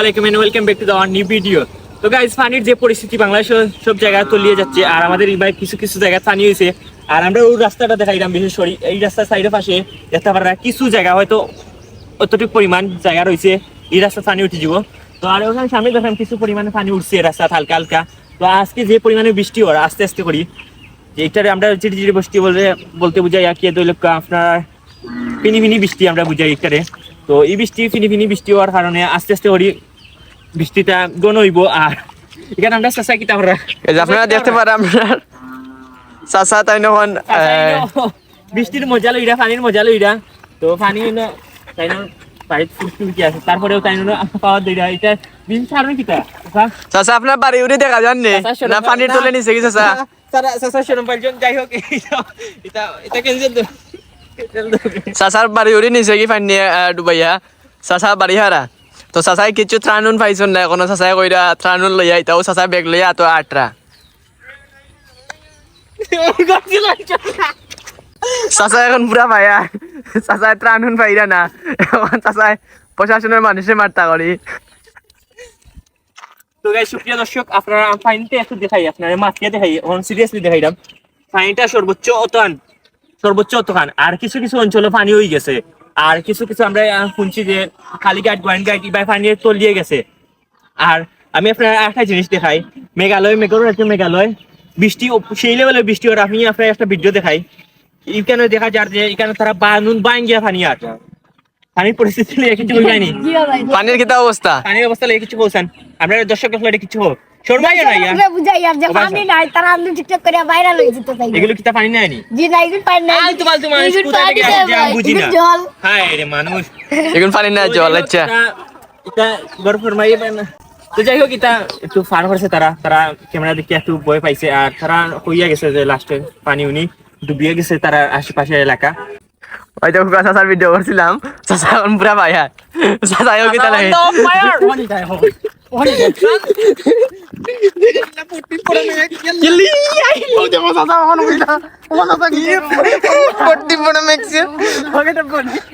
আলাইকুম ভিডিও তো গাইজ পানির যে পরিস্থিতি বাংলাদেশে সব জায়গায় যাচ্ছে আর আমাদের কিছু কিছু জায়গায় পানি আর আমরা ওই রাস্তাটা এই রাস্তার পাশে কিছু জায়গা হয়তো জায়গা রয়েছে, এই পানি উঠে তো আর দেখলাম কিছু পরিমাণে পানি উঠছে রাস্তা হালকা হালকা। তো আজকে যে পরিমাণে বৃষ্টি হয় আস্তে আস্তে করি। এইটারে আমরা চিটি চিটি বৃষ্টি বলে বলতে বুঝাই আপনার ফিনি ফিনি বৃষ্টি আমরা বুঝাই এখানে তো এই বৃষ্টি ফিনি ফিনি বৃষ্টি হওয়ার কারণে আস্তে আস্তে করি বৃষ্টিটা গণ হইব আর এখানে আমরা চেষ্টা কিতা আমরা আপনারা দেখতে পারেন আপনার চাচা তাই নখন বৃষ্টির মজা লইরা পানির মজা লইরা। তো পানি তাই না পাইপ আছে? তারপরেও তাই না পাওয়ার দইরা এটা বিন সারবে কিতা? চাচা? আপনার বাড়ি উড়ে দেখা যান নে? চাচা, শোনো, না পানির না। তুলে কি চাচা? সারা সাসা শরম পাইজন যাই হোক এটা- এটা এটা চাচার বাড়ি উড়ে নিছে কি আহ, ডুবাইয়া? চাচা বাড়ি হারা তো চাচাই কিছু ত্রাণুন পাইছন না কোনো চাচাই কইরা ত্রাণুন লইয়া ইতাও চাচা বেগ লইয়া তো আটরা চাচা এখন পুরা পায়া। চাচাই ত্রাণুন পাইরা না। এখন চাচাই প্রশাসনের মানুষে মারতা করি তো গাইস সুপ্রিয় দর্শক আপনারা ফাইনটা একটু দেখাই আপনারা মাছকে দেখাই অন সিরিয়াসলি দেখাইলাম ফাইনটা সর্বোচ্চ অতহান সর্বোচ্চ অতহান আর কিছু কিছু অঞ্চলে পানি হয়ে গেছে। আর কিছু কিছু আমরা শুনছি যে কালীঘাট গোয়াইনঘাট ইবাই পানি তলিয়ে গেছে। আর আমি আপনার একটা জিনিস দেখাই। মেঘালয় মেঘালয় রাজ্য মেঘালয়। বৃষ্টি সেই লেভেলে বৃষ্টি ওর আমি আপনার একটা ভিডিও দেখাই। এখানে দেখা যার যে এখানে তারা বানুন বাইন গিয়া পানি আর। পানির পরিস্থিতি কিছু পানির কিতা অবস্থা? পানির অবস্থা কিছু বলছেন। আমরা দর্শক কিছু হোক। শর্মাইও না ইয়া বুঝাই আর যে পানি নাই তারা আমি টিকটক করে ভাইরাল যেতে চাই এগুলো কি তা পানি নেয়নি জি না এগুলো পানি নাই। আলতু ফালতু মানুষ এগুলো থেকে আসছে আমি বুঝি না। হায় রে মানুষ। এখন পানি না জল আচ্ছা। এটা- এটা ফরমাইয়ে পায় না। তো যাই হোক এটা একটু ফার করছে তারা। তারা ক্যামেরা দেখে একটু ভয় পাইছে আর তারা হইয়া গেছে যে লাস্টে পানি উনি ডুবিয়ে গেছে তারা আশেপাশের এলাকা। ওই তো চাচার ভিডিও করছিলাম। চাচা এখন পুরা পায়া চাচা কি তাহলে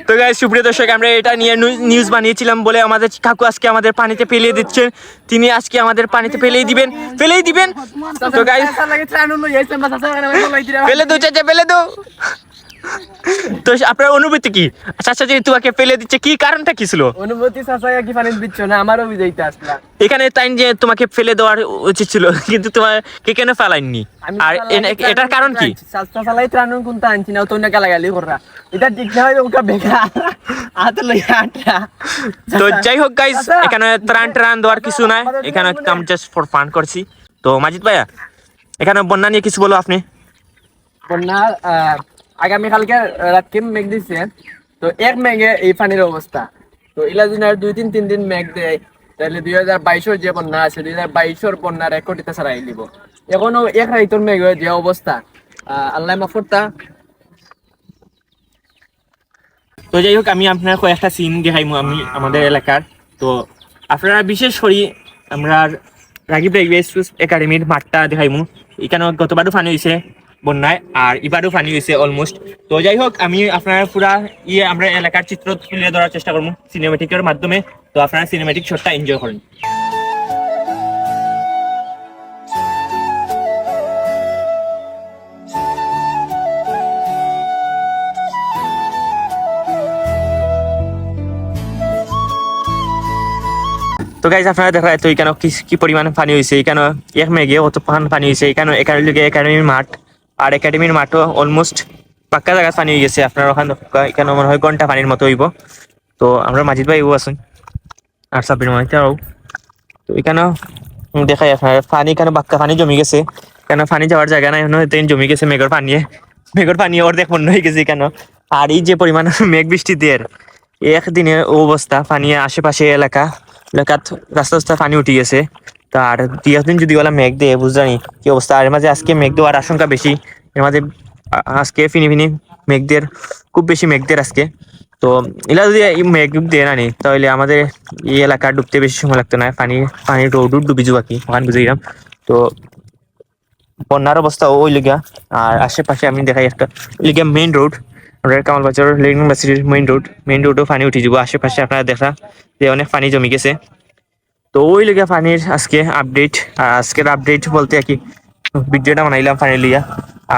তো গাইস সুপ্রিয় দর্শক আমরা এটা নিয়ে নিউজ বানিয়েছিলাম বলে আমাদের কাকু আজকে আমাদের পানিতে ফেলিয়ে দিচ্ছেন। তিনি আজকে আমাদের পানিতে ফেলেই দিবেন ফেলেই দিবেন। তো গাইস ফেলে দো চাচা ফেলে দো। তো আপনার অনুভূতি কি? চাচা যে তোমাকে ফেলে দিচ্ছে কি কারণটা কি ছিল? অনুভূতি চাচা কি পানি দিচ্ছ না আমারও বুঝাইতে এখানে তাই যে তোমাকে ফেলে দেওয়ার উচিত ছিল কিন্তু তোমাকে কেন ফেলাইনি? আর এটার কারণ কি? চাচা চালাই ত্রাণ কোনটা আনছি না তো না গালাগালি করা এটা ঠিক না হয় হাতে তো যাই হোক গাইস এখানে ত্রাণ ট্রাণ দেওয়ার কিছু নাই। এখানে আমি জাস্ট ফর ফান করছি। তো মাজিদ ভাইয়া এখানে বন্যা নিয়ে কিছু বলো আপনি। বন্যা আগামীকালকে রাতকে মেঘ দিচ্ছে তো এক মেঘে এই পানির অবস্থা। তো দিন দুই তিন তিন দিন মেঘ দেয়, তাহলে দুই হাজার বাইশের যে বন্যা আছে, দুই হাজার বাইশের বন্যা রেকর্ড এটা ছাড়াই দিব। এখনও এক রাইতর মেঘ যে অবস্থা। আল্লাহ মাফরতা তো যাই হোক, আমি আপনার কয়েকটা সিন দেখাইমু আমি আমাদের এলাকার। তো আপনারা বিশেষ করে আমরা রাগিব একাডেমির মাঠটা দেখাইমু। এখানে গতবারও ফানি হয়েছে বন্যায়, আর এবারও ফানি হয়েছে অলমোস্ট তো যাই হোক আমি আপনার পুরা ইয়ে আমরা এলাকার চিত্র তুলে ধরার চেষ্টা করব সিনেমেটিকের মাধ্যমে। তো আপনারা সিনেমেটিক শটটা এনজয় করেন। তো গাইজ আপনারা দেখা তো এখানে কি পরিমাণে পানি হয়েছে এখানে এক মেঘে কত পান পানি হয়েছে এখানে একাডেমি একাডেমির মাঠ। আর একাডেমির মাঠও অলমোস্ট পাক্কা জায়গা পানি হয়ে গেছে। আপনার ওখানে এখানে মনে হয় ঘণ্টা পানির মতো হইব। তো আমরা মাজিদ ভাই আছেন। আর সাবির মাইতাও তো এখানে দেখাই আপনার, পানি এখানে বাক্কা পানি জমি গেছে। কেন পানি যাওয়ার জায়গা নাই তেন জমি গেছে মেঘর পানিয়ে মেঘর পানি অর্ধেক বন্ধ হয়ে গেছে কেন আর এই যে পরিমাণ মেঘ বৃষ্টি দিয়ে একদিনের অবস্থা, পানি আশেপাশে এলাকা, এলাকাত রাস্তা রাস্তা পানি উঠে গেছে। দুই একদিন যদি ওলা মেঘ দেয় বুঝলানি কি অবস্থা। আর মাঝে আজকে মেঘ দেওয়ার আশঙ্কা বেশি। এর মাঝে আজকে ফিনি ফিনি মেঘ দের খুব বেশি মেঘ দের আজকে। তো এলা যদি মেঘ দিয়ে নানি তাহলে আমাদের এই এলাকা ডুবতে বেশি সময় লাগতো না। পানি পানি রোড ডুবি যাব কি? ওখানে গেলাম। তো বন্যার অবস্থা ওই লিগা আর আশেপাশে আমি দেখাই একটা লিগা মেইন রোড আপনার কামালবাজার লিভিং ইউনিভার্সিটির মেইন রোড মেইন রোডও পানি উঠে যাব। আশেপাশে আপনারা দেখা, যে অনেক পানি জমি গেছে। তো ওই লিগে পানির আজকে আপডেট আর আজকের আপডেট বলতে আর কি ভিডিওটা বানাইলাম পানি লিয়া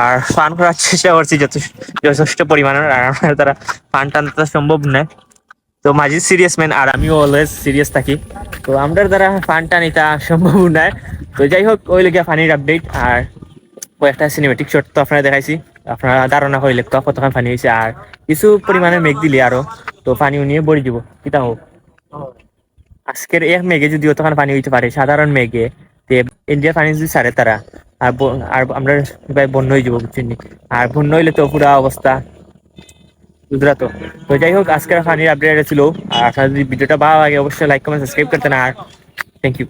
আর ফান করার চেষ্টা করছি যথেষ্ট পরিমাণের, আর আমার দ্বারা ফান টানতে সম্ভব নয়। তো মাঝি সিরিয়াস ম্যান আর আমিও অলওয়েজ সিরিয়াস থাকি। তো আমার দ্বারা ফান টান এটা সম্ভব নয়। তো যাই হোক, ওই লিগে পানির আপডেট আর কয়েকটা সিনেমেটিক শট তো আপনারা দেখাইছি। আপনারা ধারণা হইলে কতখান পানি হয়েছে আর কিছু পরিমাণে মেঘ দিলে আরও, তো পানি নিয়ে বড়ি দিব। কিতা হোক আজকের এক মেঘে যদি অতখান পানি হইতে পারে, সাধারণ মেঘে। তে ইন্ডিয়া পানি যদি সারে তারা, আর আর আমরা বন্য হয়ে যাব বুঝছেন আর বন্য হইলে তো পুরা অবস্থা বুঝলা তো তো যাই হোক, আজকের পানির আপডেট ছিল। আর আপনার যদি ভিডিওটা ভালো লাগে, অবশ্যই লাইক কমেন্ট সাবস্ক্রাইব করতে না আর থ্যাংক ইউ